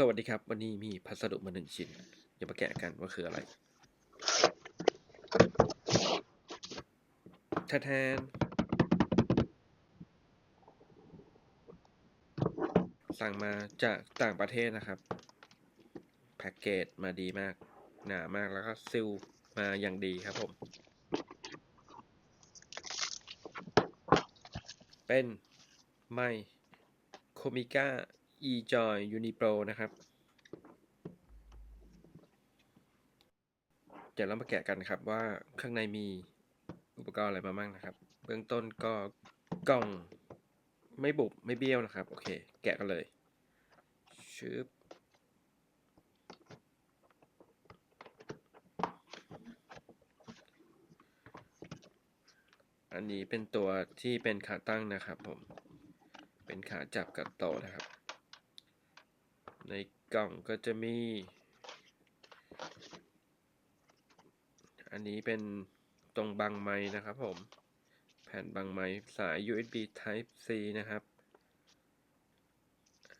สวัสดีครับ วันนี้มีพัสดุมาหนึ่งชิ้น เดี๋ยวมาแกะกันว่าคืออะไรแทแทน สั่งมาจากต่างประเทศนะครับ แพ็กเกจมาดีมาก หนามากแล้วก็ซิลมาอย่างดีครับผม เป็น ไมโคมิก้า e-joy unipro นะครับ เดี๋ยวเรามาแกะกันครับว่าข้างในมีอุปกรณ์อะไรมาบ้างนะครับ เบื้องต้นก็กล่องไม่บุบไม่เบี้ยวนะครับ โอเค แกะกันเลยชึบอันนี้เป็นตัวที่เป็นขาตั้งนะครับผม เป็นขาจับกับโตนะครับ ในกล่องก็จะมี อันนี้เป็นตรงบังไม้นะครับผม แผ่นบังไม้สาย USB Type C นะครับ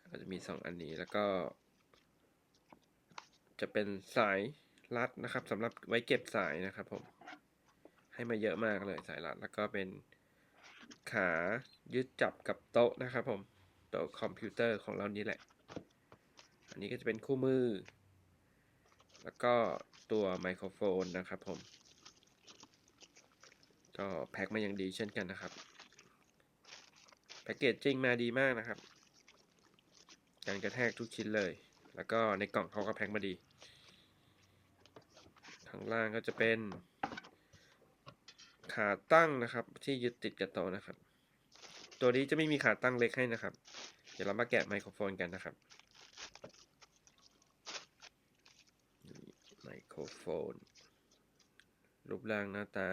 ก็จะมี 2 อันนี้แล้วก็ จะเป็นสายรัดนะครับสำหรับไว้เก็บสายนะครับผม ให้มาเยอะมากเลยสายรัดแล้วก็เป็นขายึดจับกับโต๊ะนะครับผม โต๊ะคอมพิวเตอร์ของเรานี้แหละ นนี้ก็จะเป็นคู่มือ แล้วก็ตัวไมโครโฟนนะครับผม ก็แพ็คมาอย่างดีเช่นกันนะครับ แพ็กเกจจริงมาดีมากนะครับ การกระแทกทุกชิ้นเลย แล้วก็ในกล่องเขาก็แพ็คมาดี ทางล่างก็จะเป็นขาตั้งนะครับ ที่ยึดติดกับโต๊ะนะครับ ตัวนี้จะไม่มีขาตั้งเล็กให้นะครับ เดี๋ยวเรามาแกะไมโครโฟนกันนะครับ ไม โครโฟน รูปร่างหน้าตา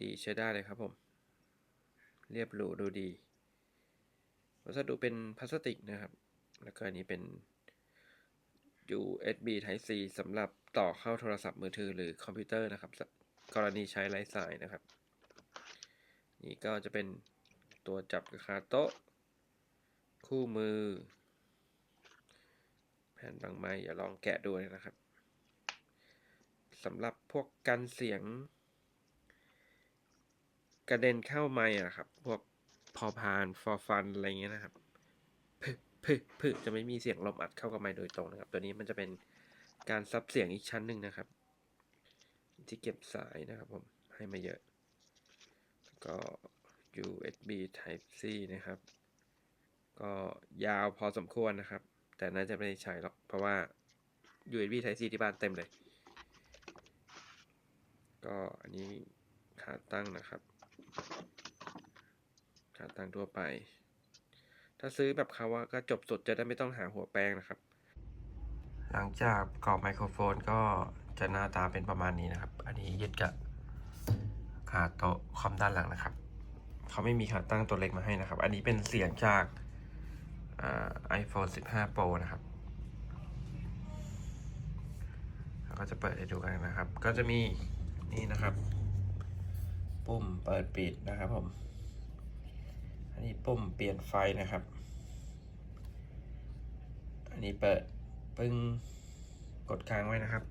ดีใช้ได้เลยครับผม เรียบหรูดูดี วัสดุเป็นพลาสติกนะครับ แล้วก็อันนี้เป็น USB Type C สำหรับต่อเข้าโทรศัพท์มือถือหรือคอมพิวเตอร์นะครับ กรณีใช้ไร้สายนะครับ นี่ก็จะเป็นตัวจับกับขาโต๊ะ คู่มือ แผ่นบางไม้อย่าลองแกะดูนะครับ สำหรับพวกกันเสียง กระเด็นเข้าไม้อะครับ พวกพอพานฟอฟันอะไรเงี้ยนะครับพึพึพึจะไม่มีเสียงลมอัดเข้ากับไม้โดยตรงนะครับ ตัวนี้มันจะเป็นการซับเสียงอีกชั้นหนึ่งนะครับ ที่เก็บสายนะครับผมให้มาเยอะ ก็ USB Type C นะครับ ก็ยาวพอสมควรนะครับ แต่น่าจะไม่ได้ใช้หรอกเพราะว่า USB Type C ที่บ้านเต็มเลย ก็อันนี้ขาตั้งนะครับ ขาตั้งทั่วไป ถ้าซื้อแบบเขาว่าก็จบสุดจะได้ไม่ต้องหาหัวแป้งนะครับ หลังจากกรอบไมโครโฟนก็จะหน้าตาเป็นประมาณนี้นะครับ อันนี้ยึดกับขาโต๊ะคอมด้านหลังนะครับ เขาไม่มีขาตั้งตัวเล็กมาให้นะครับ อันนี้เป็นเสียงจากไอโฟน15 Pro นะครับเราก็จะเปิดให้ดูกันนะครับ ก็จะมี นี่นะครับ ปุ่มเปิดปิดนะครับผม อันนี้ปุ่มเปลี่ยนไฟนะครับ อันนี้เปิดปึ้งกดค้างไว้นะครับ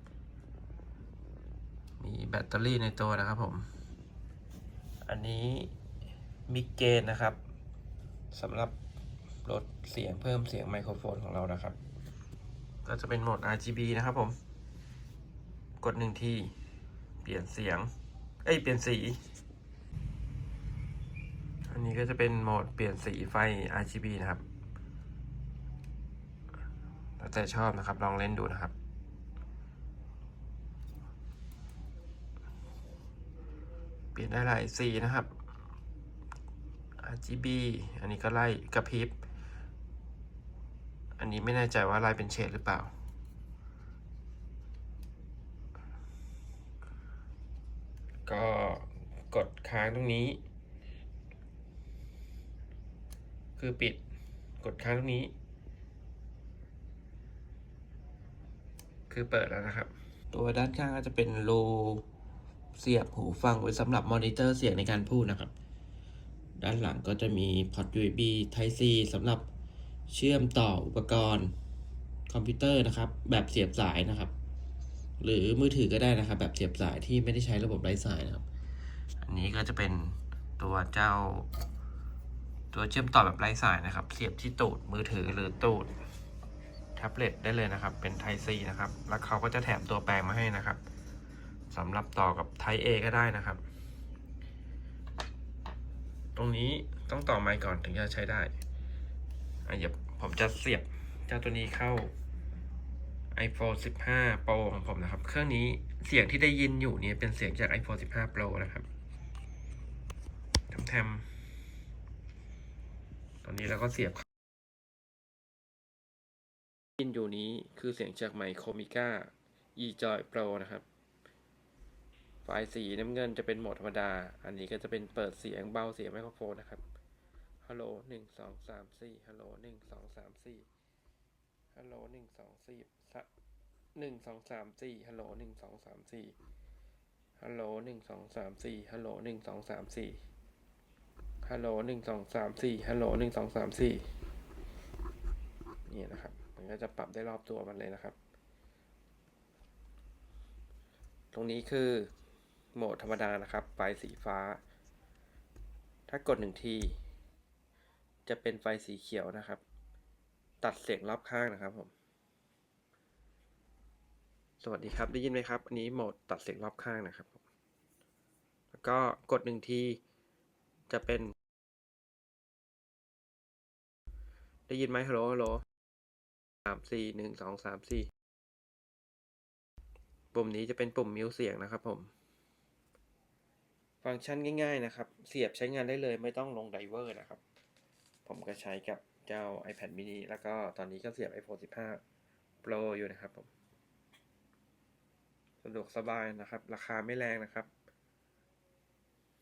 มีแบตเตอรี่ในตัวนะครับผม อันนี้มิกเกนนะครับสำหรับลดเสียงเพิ่มเสียงไมโครโฟนของเรานะครับ ก็จะเป็นโหมด RGB นะครับผม กดหนึ่งที เปลี่ยนเสียง เอ้ย เปลี่ยนสี อันนี้ก็จะเป็นโหมดเปลี่ยนสีไฟ RGB นะครับ แล้วแต่ชอบนะครับ ลองเล่นดูนะครับ เปลี่ยนได้หลายสีนะครับ RGB อันนี้ก็ไล่กระพริบ อันนี้ไม่แน่ใจว่าไล่เป็นเฉดหรือเปล่า ก็กดค้างตรงนี้ คือปิดกดค้างตรงนี้ คือเปิดแล้วนะครับ ตัวด้านข้างก็จะเป็นรูเสียบหูฟังไว้สำหรับมอนิเตอร์เสียงในการพูดนะครับ ด้านหลังก็จะมีพอร์ต USB Type C สำหรับเชื่อมต่ออุปกรณ์คอมพิวเตอร์นะครับ แบบเสียบสายนะครับ หรือมือถือก็ได้นะครับ แบบเสียบสายที่ไม่ได้ใช้ระบบไร้สายนะครับ อันนี้ก็จะเป็นตัวเจ้า ตัวเชื่อมต่อแบบไร้สายนะครับ เสียบที่ตูดมือถือหรือตูดแท็บเล็ตได้เลยนะครับ เป็น Type C นะครับ แล้วเขาก็จะแถมตัวแปลงมาให้นะครับสำหรับต่อกับ Type A ก็ได้นะครับ ตรงนี้ต้องต่อไมค์ก่อนถึงจะใช้ได้อะเดี๋ยวผมจะเสียบเจ้าตัวนี้เข้า iPhone 15 Pro ของผมนะครับ เครื่องนี้เสียงที่ได้ยินอยู่เนี่ยเป็นเสียงจาก iPhone 15 Pro นะครับทำแทมตอนนี้เราก็เสียบยินอยู่นี้คือเสียงจากไมโครมิก้า eJoy Pro นะครับ ไฟล์สีน้ำเงินจะเป็นโหมดธรรมดา อันนี้ก็จะเป็นเปิดเสียงเบาเสียงไมโครโฟนนะครับ ฮัลโหลหนึ่งสองสามสี่ฮัลโหลหนึ่งสองสามสี่ ฮัลโหลหนึ่งสองสี่หนึ่งสองสามสี่ฮัลโหลหนึ่งสองสามสี่ฮัลโหลหนึ่งสองสามสี่ฮัลโหลหนึ่งสองสามสี่ฮัลโหลหนึ่งสองสามสี่ฮัลโหลหนึ่งสองสามสี่นี่นะครับ มันก็จะปรับได้รอบตัวมันเลยนะครับ ตรงนี้คือโหมดธรรมดานะครับ ไฟสีฟ้า ถ้ากดหนึ่งที จะเป็นไฟสีเขียวนะครับ ตัดเสียงรอบข้างนะครับผม สวัสดีครับ ได้ยินไหมครับ อันนี้โหมดตัดเสียงรอบข้างนะครับผม แล้วก็กดหนึ่งที จะเป็น ได้ยินไหมฮัลโหลฮัลโหลสามสี่หนึ่งสองสามสี่ปุ่มนี้จะเป็นปุ่มมิวเสียงนะครับผม ฟังก์ชันง่าย ๆ นะครับ เสียบใช้งานได้เลยไม่ต้องลงไดเวอร์นะครับ ผมก็ใช้กับ เจ้า iPad mini แล้วก็ตอนนี้ก็เสียบ iPhone 15 Pro อยู่นะครับผม สะดวกสบายนะครับ ราคาไม่แรงนะครับ